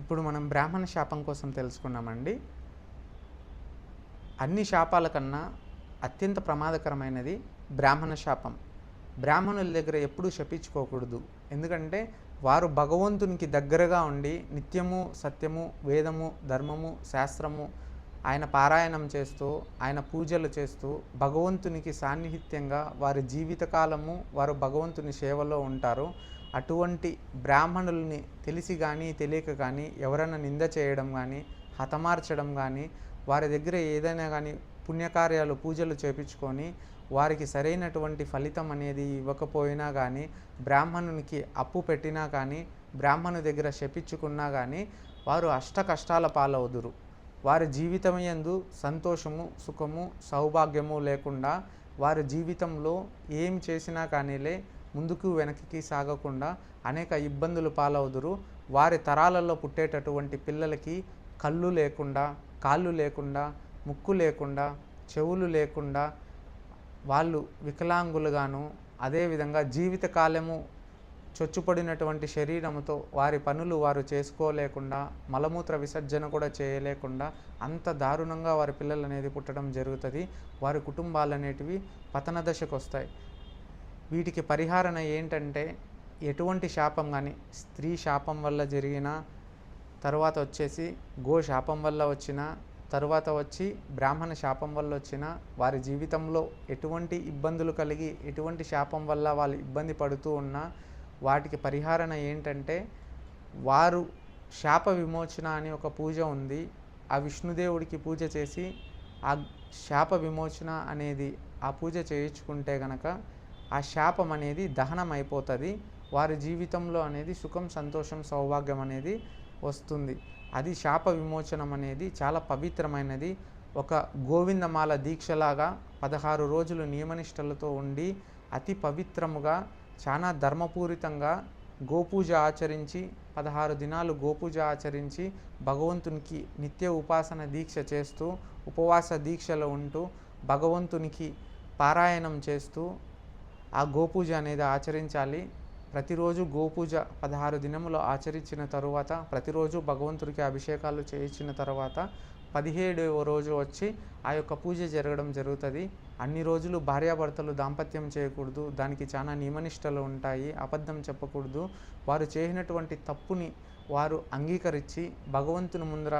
ఇప్పుడు మనం బ్రాహ్మణ శాపం కోసం తెలుసుకున్నామండి. అన్ని శాపాల కన్నా అత్యంత ప్రమాదకరమైనది బ్రాహ్మణ శాపం. బ్రాహ్మణుల దగ్గర ఎప్పుడూ శపించుకోకూడదు. ఎందుకంటే వారు భగవంతునికి దగ్గరగా ఉండి నిత్యము సత్యము వేదము ధర్మము శాస్త్రము ఆయన పారాయణం చేస్తూ ఆయన పూజలు చేస్తూ భగవంతునికి సాన్నిహిత్యంగా వారి జీవితకాలము వారు భగవంతుని సేవలో ఉంటారు. అటువంటి బ్రాహ్మణుల్ని తెలిసి కానీ తెలియక కానీ ఎవరైనా నింద చేయడం కానీ హతమార్చడం కానీ వారి దగ్గర ఏదైనా కానీ పుణ్యకార్యాలు పూజలు చేపించుకొని వారికి సరైనటువంటి ఫలితం అనేది ఇవ్వకపోయినా కానీ బ్రాహ్మణునికి అప్పు పెట్టినా కానీ బ్రాహ్మణు దగ్గర శపించుకున్నా కానీ వారు అష్ట కష్టాల పాలవుదురు. వారి జీవితం యందు సంతోషము సుఖము సౌభాగ్యము లేకుండా వారి జీవితంలో ఏం చేసినా కానీలే ముందుకు వెనక్కి సాగకుండా అనేక ఇబ్బందులు పాలవుదురు. వారి తరాలలో పుట్టేటటువంటి పిల్లలకి కళ్ళు లేకుండా కాళ్ళు లేకుండా ముక్కు లేకుండా చెవులు లేకుండా వాళ్ళు వికలాంగులుగాను అదేవిధంగా జీవితకాలము చొచ్చుపడినటువంటి శరీరంతో వారి పనులు వారు చేసుకోలేకుండా మలమూత్ర విసర్జన కూడా చేయలేకుండా అంత దారుణంగా వారి పిల్లలు అనేది పుట్టడం జరుగుతుంది. వారి కుటుంబాలు అనేటివి పతన దశకు వస్తాయి వీటికి పరిహారణ ఏంటంటే ఎటువంటి శాపం కానీ స్త్రీ శాపం వల్ల జరిగిన తర్వాత వచ్చేసి గో శాపం వల్ల వచ్చిన తరువాత వచ్చి బ్రాహ్మణ శాపం వల్ల వచ్చిన వారి జీవితంలో ఎటువంటి ఇబ్బందులు కలిగి ఎటువంటి శాపం వల్ల వాళ్ళు ఇబ్బంది పడుతూ ఉన్నా వాటికి పరిహారణ ఏంటంటే వారు శాప విమోచన అని ఒక పూజ ఉంది. ఆ విష్ణుదేవుడికి పూజ చేసి ఆ శాప విమోచన అనేది ఆ పూజ చేయించుకుంటే గనక ఆ శాపం అనేది దహనం అయిపోతుంది వారి జీవితంలో అనేది సుఖం సంతోషం సౌభాగ్యం అనేది వస్తుంది. అది శాప విమోచనం అనేది చాలా పవిత్రమైనది. ఒక గోవిందమాల దీక్షలాగా పదహారు రోజులు నియమనిష్టలతో ఉండి అతి పవిత్రముగా చాలా ధర్మపూరితంగా గోపూజ ఆచరించి పదహారు దినాలు గోపూజ ఆచరించి భగవంతునికి నిత్య ఉపాసన దీక్ష చేస్తూ ఉపవాస దీక్షలో ఉంటూ భగవంతునికి పారాయణం చేస్తూ ఆ గోపూజ అనేది ఆచరించాలి. ప్రతిరోజు గోపూజ పదహారు దినములు ఆచరించిన తరువాత ప్రతిరోజు భగవంతుడికి అభిషేకాలు చేయించిన తర్వాత పదిహేడవ రోజు వచ్చి ఆ యొక్క పూజ జరగడం జరుగుతుంది. అన్ని రోజులు భార్యాభర్తలు దాంపత్యం చేయకూడదు. దానికి చాలా నియమనిష్టలు ఉంటాయి. అబద్ధం చెప్పకూడదు. వారు చేసినటువంటి తప్పుని వారు అంగీకరించి భగవంతుని ముందర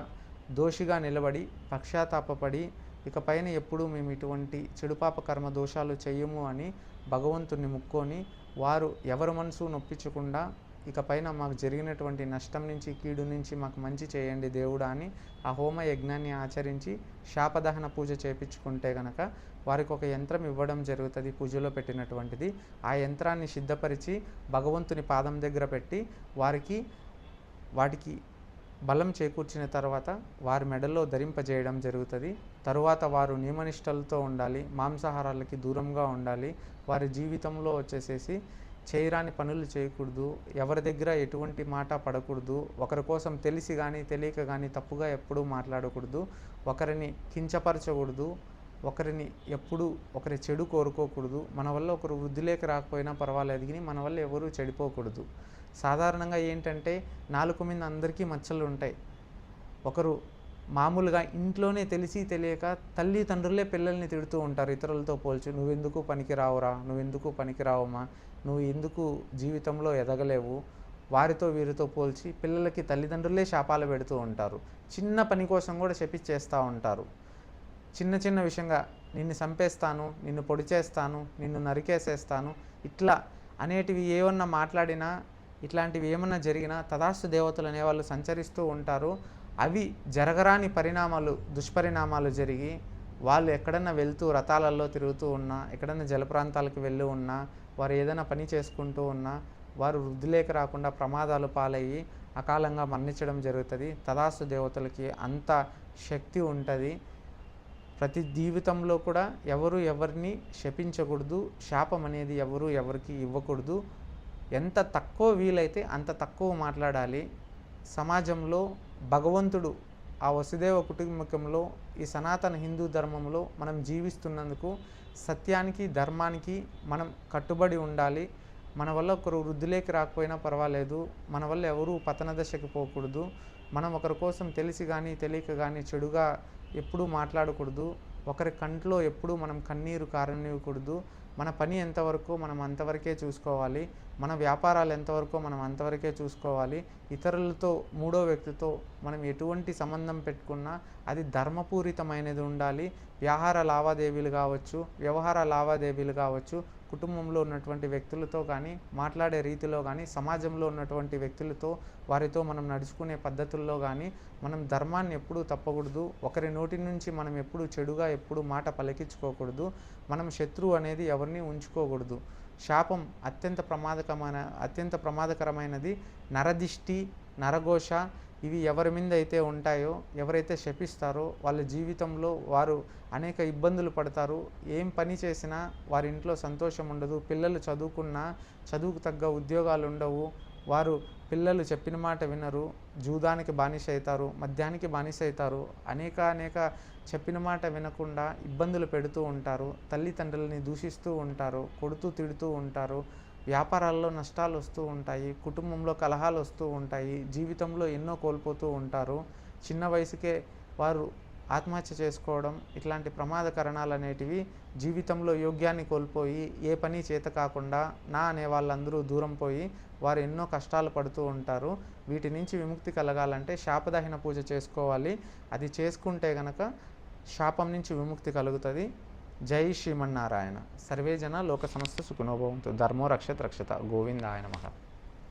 దోషిగా నిలబడి పశ్చాత్తాపపడి ఇకపైన ఎప్పుడూ మేము ఇటువంటి చెడుపాప కర్మ దోషాలు చేయము అని భగవంతుని ముక్కొని వారు ఎవరి మనసు నొప్పించకుండా ఇకపైన మాకు జరిగినటువంటి నష్టం నుంచి కీడు నుంచి మాకు మంచి చేయండి దేవుడా అని ఆ హోమ యజ్ఞాన్ని ఆచరించి శాపదహన పూజ చేపించుకుంటే గనక వారికి ఒక యంత్రం ఇవ్వడం జరుగుతుంది పూజలో పెట్టినటువంటిది. ఆ యంత్రాన్ని సిద్ధపరిచి భగవంతుని పాదం దగ్గర పెట్టి వారికి వాటికి బలం చేకూర్చిన తర్వాత వారి మెడలో ధరింపజేయడం జరుగుతుంది. తరువాత వారు నియమనిష్టలతో ఉండాలి మాంసాహారాలకి దూరంగా ఉండాలి వారి జీవితంలో వచ్చేసేసి చేయరాని పనులు చేయకూడదు ఎవరి దగ్గర ఎటువంటి మాట పడకూడదు ఒకరి కోసం తెలిసి కానీ తెలియక కానీ తప్పుగా ఎప్పుడూ మాట్లాడకూడదు ఒకరిని కించపరచకూడదు ఒకరిని ఎప్పుడు ఒకరి చెడు కోరుకోకూడదు. మన వల్ల ఒకరు వృద్ధిలోకి రాకపోయినా పర్వాలేదు కానీ మన వల్ల ఎవరూ చెడిపోకూడదు. సాధారణంగా ఏంటంటే నాలుగు మీద అందరికీ మచ్చలు ఉంటాయి. ఒకరు మామూలుగా ఇంట్లోనే తెలిసి తెలియక తల్లిదండ్రులే పిల్లల్ని తిడుతూ ఉంటారు. ఇతరులతో పోల్చి నువ్వెందుకు పనికిరావురా? నువ్వెందుకు పనికిరావమ్మా నువ్వు ఎందుకు జీవితంలో ఎదగలేవు? వారితో వీరితో పోల్చి పిల్లలకి తల్లిదండ్రులే శాపాలు పెడుతూ ఉంటారు. చిన్న పని కోసం కూడా చేస్తూ ఉంటారు. చిన్న చిన్న విషయంగా నిన్ను చంపేస్తాను నిన్ను పొడి చేస్తాను నిన్ను నరికేసేస్తాను ఇట్లా అనేటివి ఏమన్నా మాట్లాడినా ఇట్లాంటివి ఏమన్నా జరిగినా తదాస్తు దేవతలు అనేవాళ్ళు సంచరిస్తూ ఉంటారు. అవి జరగరాని పరిణామాలు దుష్పరిణామాలు జరిగి వాళ్ళు ఎక్కడన్నా వెళ్తూ రథాలలో తిరుగుతూ ఉన్నా ఎక్కడన్నా జల ప్రాంతాలకు వెళ్ళి ఉన్నా వారు ఏదైనా పని చేసుకుంటూ ఉన్నా వారు వృద్ధిలేక రాకుండా ప్రమాదాలు పాలయ్యి అకాలంగా మరణించడం జరుగుతుంది. తదాస్తు దేవతలకి అంత శక్తి ఉంటుంది. ప్రతి జీవితంలో కూడా ఎవరు ఎవరిని శపించకూడదు శాపం అనేది ఎవరు ఎవరికి ఇవ్వకూడదు. ఎంత తక్కువ వీలైతే అంత తక్కువ మాట్లాడాలి. సమాజంలో భగవంతుడు ఆ వసుదేవ కుటుంబకంలో ఈ సనాతన హిందూ ధర్మంలో మనం జీవిస్తున్నందుకు సత్యానికి ధర్మానికి మనం కట్టుబడి ఉండాలి. మన వల్ల ఒకరు వృద్ధిలోకి రాకపోయినా పర్వాలేదు. మన వల్ల ఎవరూ పతన దశకి పోకూడదు. మనం ఒకరి కోసం తెలిసి కానీ తెలియక కానీ చెడుగా ఎప్పుడూ మాట్లాడకూడదు. ఒకరి కంట్లో ఎప్పుడూ మనం కన్నీరు కారనివ్వకూడదు. మన పని ఎంతవరకు మనం అంతవరకే చూసుకోవాలి. మన వ్యాపారాలు ఎంతవరకు మనం అంతవరకే చూసుకోవాలి. ఇతరులతో మూడో వ్యక్తితో మనం ఎటువంటి సంబంధం పెట్టుకున్నా అది ధర్మపూరితమైనది ఉండాలి. వ్యాహార లావాదేవీలు కావచ్చు వ్యవహార లావాదేవీలు కావచ్చు కుటుంబంలో ఉన్నటువంటి వ్యక్తులతో కానీ మాట్లాడే రీతిలో కానీ సమాజంలో ఉన్నటువంటి వ్యక్తులతో వారితో మనం నడుచుకునే పద్ధతుల్లో కానీ మనం ధర్మాన్ని ఎప్పుడూ తప్పకూడదు. ఒకరి నోటి నుంచి మనం ఎప్పుడు చెడుగా ఎప్పుడు మాట పలికించుకోకూడదు. మనం శత్రువు అనేది ఎవరిని ఉంచుకోకూడదు. శాపం అత్యంత ప్రమాదకమైన అత్యంత ప్రమాదకరమైనది నరదిష్టి నరఘోష ఇవి ఎవరి మీద అయితే ఉంటాయో ఎవరైతే శపిస్తారో వాళ్ళ జీవితంలో వారు అనేక ఇబ్బందులు పడతారు. ఏం పని చేసినా వారి ఇంట్లో సంతోషం ఉండదు. పిల్లలు చదువుకున్నా చదువుకు తగ్గ ఉద్యోగాలు ఉండవు. వారు పిల్లలు చెప్పిన మాట వినరు. జూదానికి బానిస అవుతారు మద్యానికి బానిస అవుతారు. అనేక అనేక చెప్పిన మాట వినకుండా ఇబ్బందులు పెడుతూ ఉంటారు. తల్లిదండ్రులని దూషిస్తూ ఉంటారు కొడుతూ తిడుతూ ఉంటారు. వ్యాపారాల్లో నష్టాలు వస్తూ ఉంటాయి కుటుంబంలో కలహాలు వస్తూ ఉంటాయి జీవితంలో ఎన్నో కోల్పోతూ ఉంటారు. చిన్న వయసుకే వారు ఆత్మహత్య చేసుకోవడం ఇట్లాంటి ప్రమాదకరణాలు అనేటివి జీవితంలో యోగ్యాన్ని కోల్పోయి ఏ పని చేత కాకుండా నా అనే వాళ్ళందరూ దూరం పోయి వారు ఎన్నో కష్టాలు పడుతూ ఉంటారు. వీటి నుంచి విముక్తి కలగాలంటే శాపదహన పూజ చేసుకోవాలి. అది చేసుకుంటే గనక శాపం నుంచి విముక్తి కలుగుతుంది. జై శ్రీమన్నారాయణ. సర్వే జన లోక సమస్త సుఖనోభవంతో ధర్మో రక్షత్ రక్షత. గోవిందాయ నమః.